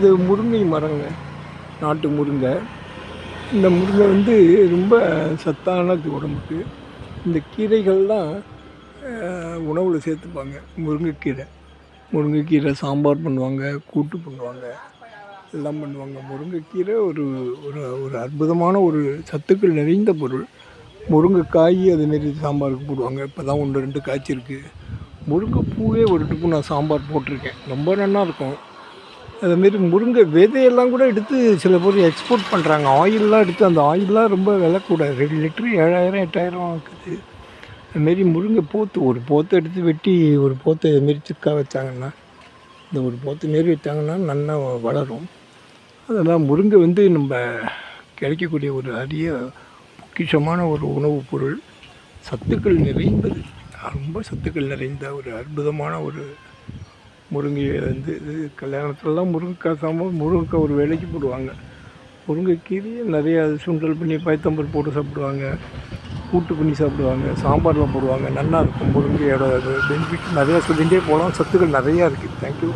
இது முருங்கை மரங்க நாட்டு முருங்கை. இந்த முருங்கை வந்து ரொம்ப சத்தானது உடம்புக்கு. இந்த கீரைகள்லாம் உணவில் சேர்த்துப்பாங்க. முருங்கைக்கீரை. முருங்கைக்கீரை சாம்பார் பண்ணுவாங்க கூட்டு பண்ணுவாங்க. எல்லாம் பண்ணுவாங்க. முருங்கைக்கீரை ஒரு ஒரு ஒரு அற்புதமான ஒரு சத்துக்கள் நிறைந்த பொருள். முருங்கைக்காய் அதுமாரி சாம்பாருக்கு போடுவாங்க. இப்போ தான் ஒன்று ரெண்டு காய்ச்சிருக்கு. முருங்கைப்பூவே ஒரு ட்ரிப்பு நான் சாம்பார் போட்டிருக்கேன். ரொம்ப நல்லா இருக்கும். அதுமாரி முருங்கை விதையெல்லாம் கூட எடுத்து சில பேர் எக்ஸ்போர்ட் பண்ணுறாங்க ஆயிலெலாம் எடுத்து அந்த ஆயிலெலாம் ரொம்ப விலை கூட. ரெண்டு லிட்ரு ஏழாயிரம் எட்டாயிரம் ஆகுது. அதுமாரி முருங்கை போத்து ஒரு போத்தை எடுத்து வெட்டி ஒரு போத்தை இதுமாரி சிக்கா வச்சாங்கன்னா இந்த ஒரு போத்து மாரி வச்சாங்கன்னா நல்லா வளரும். அதெல்லாம் முருங்கை வந்து நம்ம கிடைக்கக்கூடிய ஒரு அரிய பொக்கிஷமான ஒரு உணவுப் பொருள். சத்துக்கள் நிறைந்தது. ரொம்ப சத்துக்கள் நிறைந்த ஒரு அற்புதமான ஒரு முருங்கையை வந்து இது கல்யாணத்துலலாம் முருங்கைக்காய் சாம்பார் முருங்கைக்காய் ஒரு வேலைக்கு போடுவாங்க. முருங்கைக்கீரையை நிறையா சுண்டல் பண்ணி பயத்தம்பருப்பு போட்டு சாப்பிடுவாங்க. கூட்டு பண்ணி சாப்பிடுவாங்க. சாம்பாரில் போடுவாங்க. நல்லா இருக்கும் முருங்கையோட பெனிஃபிட் நிறையா சொல்லிகிட்டே போகலாம். சத்துக்கள் நிறையா இருக்குது தேங்க்யூ